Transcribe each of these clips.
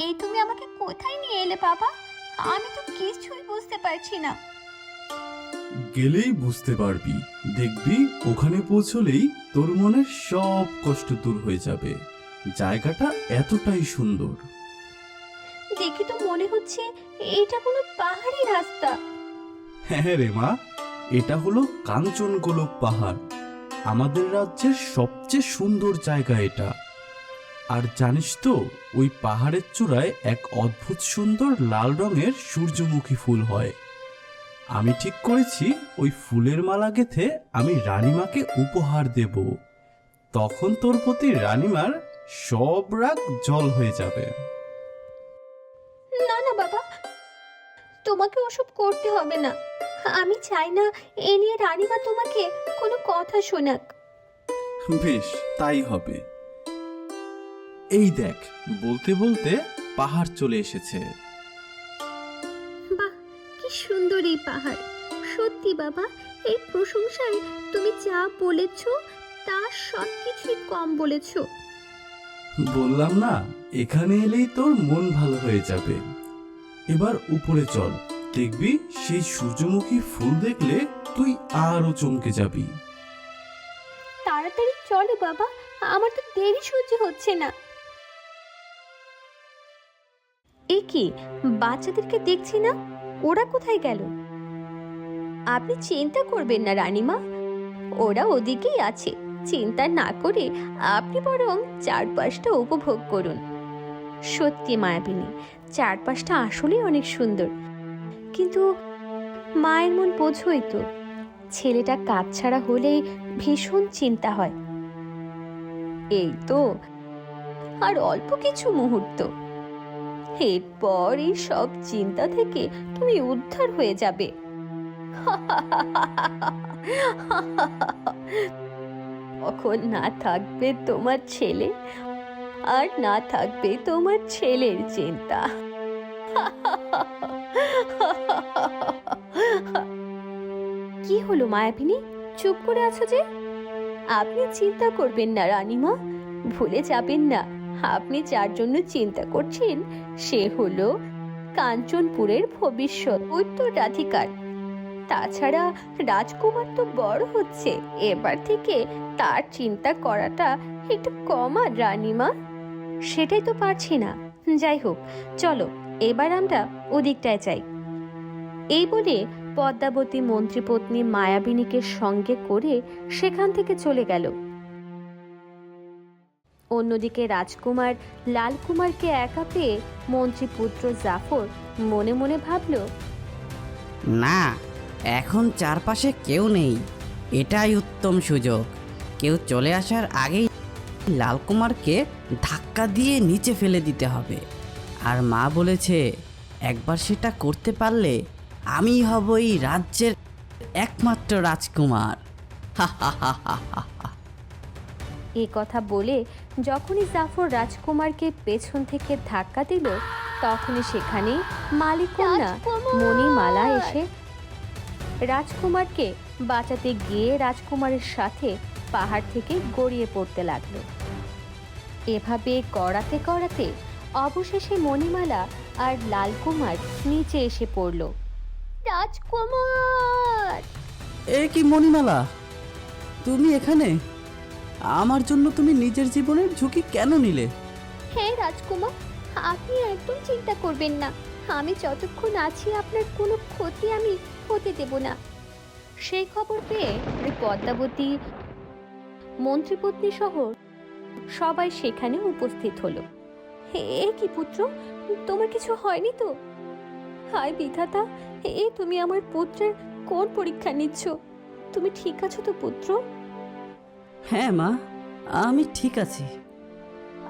এই তুমি আমাকে কোথায় নিয়ে এলে বাবা? আমি তো কিছুই বুঝতে পারছি না। গেলেই বুঝতে পারবি। দেখবি ওখানে পৌঁছলেই তোর মনের সব কষ্ট দূর হয়ে যাবে। জায়গাটা এতটাই সুন্দর। দেখে তো মনে হচ্ছে এইটা কোনো পাহাড়ি রাস্তা। হ্যাঁ রে মা এটা হলো কাঞ্চনগোলক পাহাড়। আমাদের রাজ্যের সবচেয়ে সুন্দর জায়গা এটা। আর জানিস তো ওই পাহাড়ের চূড়ায় এক অদ্ভুত সুন্দর লাল রঙের সূর্যমুখী ফুল হয়। আমি ঠিক করেছি ওই ফুলের মালা গেথে আমি রানীমাকে উপহার দেব। তখন তোর প্রতি রানীমার সব রাগ জল হয়ে যাবে। না না বাবা। তোমাকে ওসব করতে হবে না। আমি চাই না এ নিয়ে রানীমা তোমাকে কোনো কথা শোনাক। বেশ তাই হবে। এই দেখ বলতে বলতে পাহাড় চলে এসেছে। বাহ কি সুন্দর এই পাহাড়। সত্যি বাবা এই প্রশংসায় তুমি যা বলেছ তা সব কিছুই কম বলেছ। বললাম না এখানে এলেই তোর মন ভালো হয়ে যাবে। এবার উপরে চল দেখবি সেই সূর্যমুখী ফুল দেখলে তুই আরও চমকে যাবি। তাড়াতাড়ি চলো বাবা আমার তো দেরি সহ্য হচ্ছে না। এ কি, বাচ্চাদেরকে দেখছি না? ওরা কোথায় গেল? আপনি চিন্তা করবেন না, রানীমা। ওরা ওদিকেই আছে। চিন্তা না করে আপনি বরং চারপাশটা উপভোগ করুন। সত্যি, মায়াবিনী, চারপাশটা আসলেই অনেক সুন্দর। কিন্তু মায়ের মন বোঝোই তো, ছেলেটা কাজ ছাড়া হলেই ভীষণ চিন্তা হয়। এই তো, আর অল্প কিছু মুহূর্ত। এরপর এই সব চিন্তা থেকে তুমি উদ্ধার হয়ে যাবে। তখন না থাকবে তোমার ছেলে, আর না থাকবে তোমার ছেলের চিন্তা। কি হলো মায়াবিনী? চুপ করে আছো যে? আপনি চিন্তা করবেন না, রানীমা। ভুলে যাবেন না। আপনি যার জন্য চিন্তা করছেন, সে হলো কাঞ্চনপুরের ভবিষ্যৎ উত্তরাধিকার তাছাড়া রাজকুমার তো বড় হচ্ছে, এবার থেকে তার চিন্তা করাটা একটু কমান রানীমা সেটাই তো পারছি না। যাই হোক, চলো, এবার আমরা ওদিকটায় যাই। এই বলে পদ্মাবতী মন্ত্রীপত্নী মায়াবিনীকে সঙ্গে করে সেখান থেকে চলে গেল। অন্যদিকে রাজকুমার লালকুমারকে একা পেয়ে মন্ত্রীপুত্র জাফর মনে মনে ভাবল, না, এখন চারপাশে কেউ নেই। এটাই উত্তম সুযোগ। কেউ চলে আসার আগেই লালকুমারকে ধাক্কা দিয়ে নিচে ফেলে দিতে হবে। আর মা বলেছে, একবার সেটা করতে পারলে আমি হব এই রাজ্যের একমাত্র রাজকুমার। হা হা হা হা হা। এ কথা বলে যখনই জাফর রাজকুমারকে পেছন থেকে ধাক্কা দিল তখনই সেখানে মালিকন্যা মণিমালা এসে রাজকুমারকে বাঁচাতে গিয়ে রাজকুমারের সাথে পাহাড় থেকে গড়িয়ে পড়তে লাগল। এভাবে করাতে করাতে অবশেষে মণিমালা আর লালকুমার নিচে এসে পড়ল। রাজকুমার! এ কি মণিমালা? তুমি এখানে? আমার জন্য তুমি নিজের জীবনের ঝুঁকি কেন নিলে? হ্যাঁ রাজকুমার, আপনি একদম চিন্তা করবেন না। আমি যতক্ষণ আছি, আপনার কোনো ক্ষতি আমি হতে দেব না। সেই খবর পেয়ে পদ্মাবতী, মন্ত্রীপত্নী সহ সবাই সেখানে উপস্থিত হলো। হে, কি পুত্র, তোমার কিছু হয়নি তো? হায় বিধাতা, এ তুমি আমার পুত্রের কোন পরীক্ষা নিচ্ছ? তুমি ঠিক আছো তো পুত্র? হ্যাঁ মা আমি ঠিক আছি।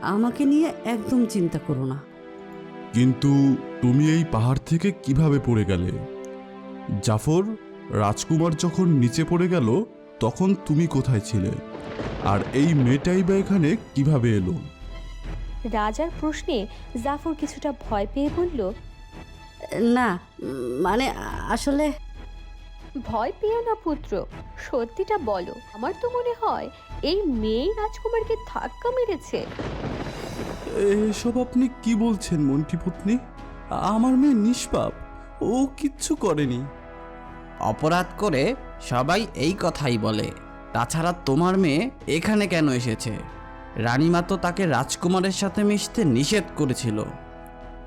আমাকে নিয়ে একদম চিন্তা করো না। কিন্তু তুমি এই পাহাড় থেকে কীভাবে পড়ে গেলে? জাফর রাজকুমার যখন নিচে পড়ে গেল তখন তুমি কোথায় ছিলে? আর এই মেয়েটাই বা এখানে কীভাবে এলো? রাজার প্রশ্নে জাফর কিছুটা ভয় পেয়ে বলল না মানে আসলে ভয় পেও না পুত্র। সত্যিটা বলো আমার তো মনে হয় এই মেয়ে রাজকুমারকে ধাক্কা মেরেছে। এসব আপনি কি বলছেন মন্ত্রীপত্নী আমার মেয়ে নিষ্পাপ ও কিচ্ছু করেনি। অপরাধ করে সবাই এই কথাই বলে। তাছাড়া তোমার মেয়ে এখানে কেন এসেছে? রানীমা তো তাকে রাজকুমারের সাথে মিশতে নিষেধ করেছিল।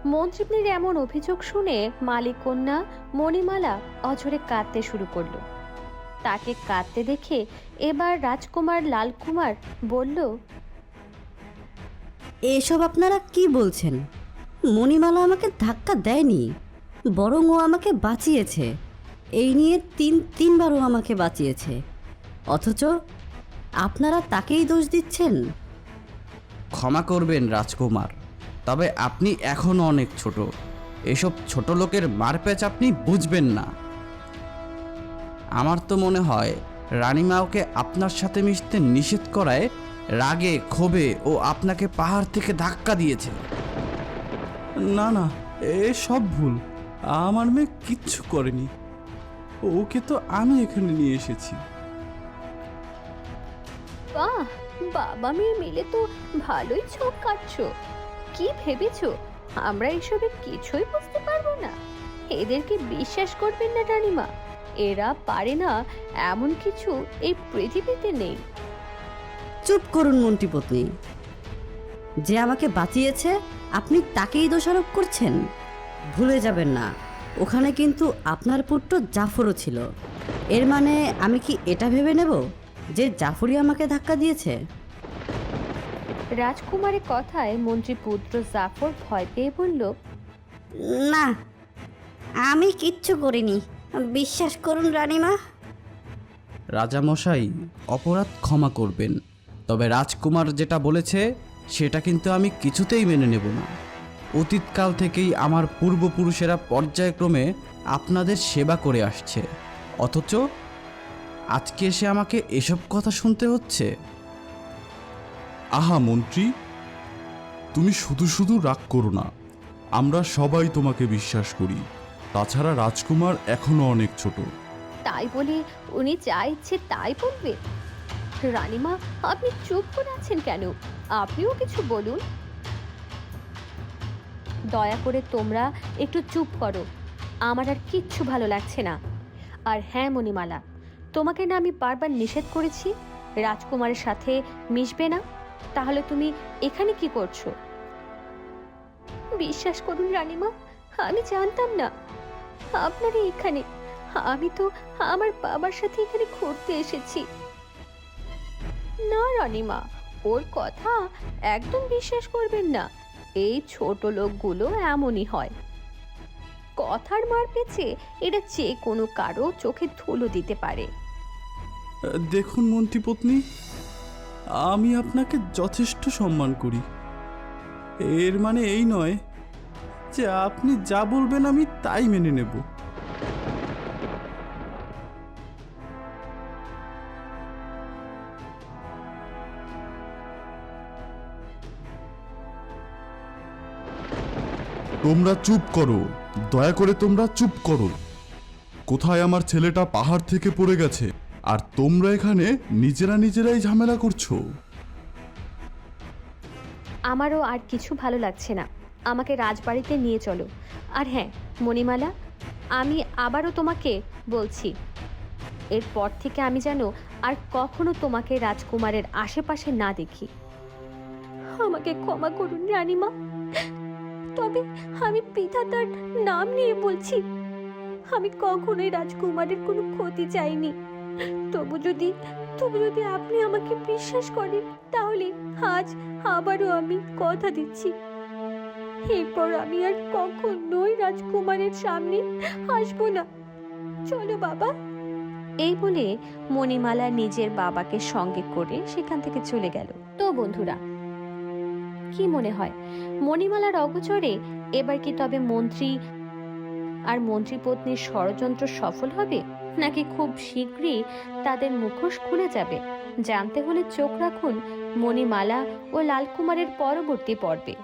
মন্ত্রীপনির এমন অভিযোগ শুনে মালিক কন্যা মণিমালা অঝরে কাঁদতে শুরু করল। তাকে কাঁদতে দেখে এবার রাজকুমার লালকুমার বলল এসব আপনারা কি বলছেন? মণিমালা আমাকে ধাক্কা দেয়নি বরং ও আমাকে বাঁচিয়েছে। এই নিয়ে তিন তিনবারও আমাকে বাঁচিয়েছে। অথচ আপনারা তাকেই দোষ দিচ্ছেন? ক্ষমা করবেন রাজকুমার। তবে আপনি এখনও অনেক ছোট। এসব ছোট লোকের মারপ্যাচ আপনি বুঝবেন না। আমার তো মনে হয় রানীমা ওকে আপনার সাথে মিশতে নিষেধ করায় রাগে ক্ষোভে ও আপনাকে পাহাড় থেকে ধাক্কা দিয়েছে। না না এসব ভুল। আমার মেয়ে কিচ্ছু করেনি। ওকে তো আমি এখানে নিয়ে এসেছি। বাহ বাবা মেয়ে মিলে তো ভালোই ছক কাটছো। কি ভেবেছো? আমরা এসবে কিছুই বুঝতে পারব না। এদেরকে বিশ্বাস করবেন না, রানীমা। এরা পারে না এমন কিছু এই পৃথিবীতে নেই। চুপ করুন মন্ত্রীপত্নী যে আমাকে বাঁচিয়েছে, আপনি তাকেই দোষারোপ করছেন। ভুলে যাবেন না। ওখানে কিন্তু আপনার পুত্র জাফরও ছিল। এর মানে আমি কি এটা ভেবে নেব যে জাফরই আমাকে ধাক্কা দিয়েছে? রাজকুমারের কথায় মন্ত্রী পুত্র জাফর ভয় পেয়ে বলল না আমি কিচ্ছু করিনি। বিশ্বাস করুন রানীমা। রাজামশাই অপরাধ ক্ষমা করবেন। তবে রাজকুমার যেটা বলেছে সেটা কিন্তু আমি কিছুতেই মেনে নেব না। অতীতকাল থেকেই আমার পূর্বপুরুষেরা পর্যায়ক্রমে আপনাদের সেবা করে আসছে। অথচ আজকে এসে আমাকে এসব কথা শুনতে হচ্ছে। আহা মন্ত্রী, তুমি শুধু শুধু রাগ করো না। আমরা সবাই তোমাকে বিশ্বাস করি। তাছাড়া রাজকুমার এখনও অনেক ছোট। তাই বলে উনি যা ইচ্ছে তাই বলবে। রানীমা, আপনি চুপ করে আছেন কেন? আপনিও কিছু বলুন। দয়া করে তোমরা একটু চুপ করো। আমার আর কিচ্ছু ভালো লাগছে না। আর হ্যাঁ মণিমালা, তোমাকে না আমি বারবার নিষেধ করেছি? রাজকুমারের সাথে মিশবে না? তাহলে তুমি এখানে কি করছ? বিশ্বাস করুন রানীমা, আমি জানতাম না। আপনারই এখানে, আমি তো আমার বাবার সাথে এখানে ঘুরতে এসেছি। না রানীমা, ওর কথা একদম বিশ্বাস করবেন না। এই ছোট লোকগুলো এমনই হয়। কথার মার পেছে এটা যে কোনো কারও চোখে ধুলো দিতে পারে। দেখুন মন্ত্রীপত্নী আমি আপনাকে যথেষ্ট সম্মান করি। এর মানে এই নয় যে আপনি যা বলবেন আমি তাই মেনে নেব। তোমরা চুপ করো। দয়া করে তোমরা চুপ করো। কোথায় আমার ছেলেটা পাহাড় থেকে পড়ে গেছে? আর তোমরা এখানে নিজেরা নিজেরাই ঝামেলা করছ। আমারও আর কিছু ভালো লাগছে না। আমাকে রাজবাড়িতে নিয়ে চলো। আর হ্যাঁ মণিমালা, আমি আবারও তোমাকে বলছি, এরপর থেকে আমি যেন আর কখনো তোমাকে রাজকুমারের আশেপাশে না দেখি। আমাকে ক্ষমা করুন, রানীমা। তবে আমি পিতাতার নাম নিয়ে বলছি, আমি কখনোই রাজকুমারের কোনো ক্ষতি চাইনি। তবু যদি তবু যদি আপনি আমাকে বিশ্বাস করেন তাহলে আজ আবারও আমি কথা দিচ্ছি। এরপর আমি আর কখনোই রাজকুমারের সামনে আসব না। চলো বাবা। এই বলে মণিমালা নিজের বাবাকে সঙ্গে করে সেখান থেকে চলে গেল। তো বন্ধুরা কি মনে হয়? মণিমালার অগোচরে এবার কি তবে মন্ত্রী আর মন্ত্রী পত্নীর ষড়যন্ত্র সফল হবে? নাকি খুব শীঘ্রই তাদের মুখোশ খুলে যাবে। জানতে হলে চোখ রাখুন, মণিমালা ও লালকুমারের পরবর্তী পর্বে।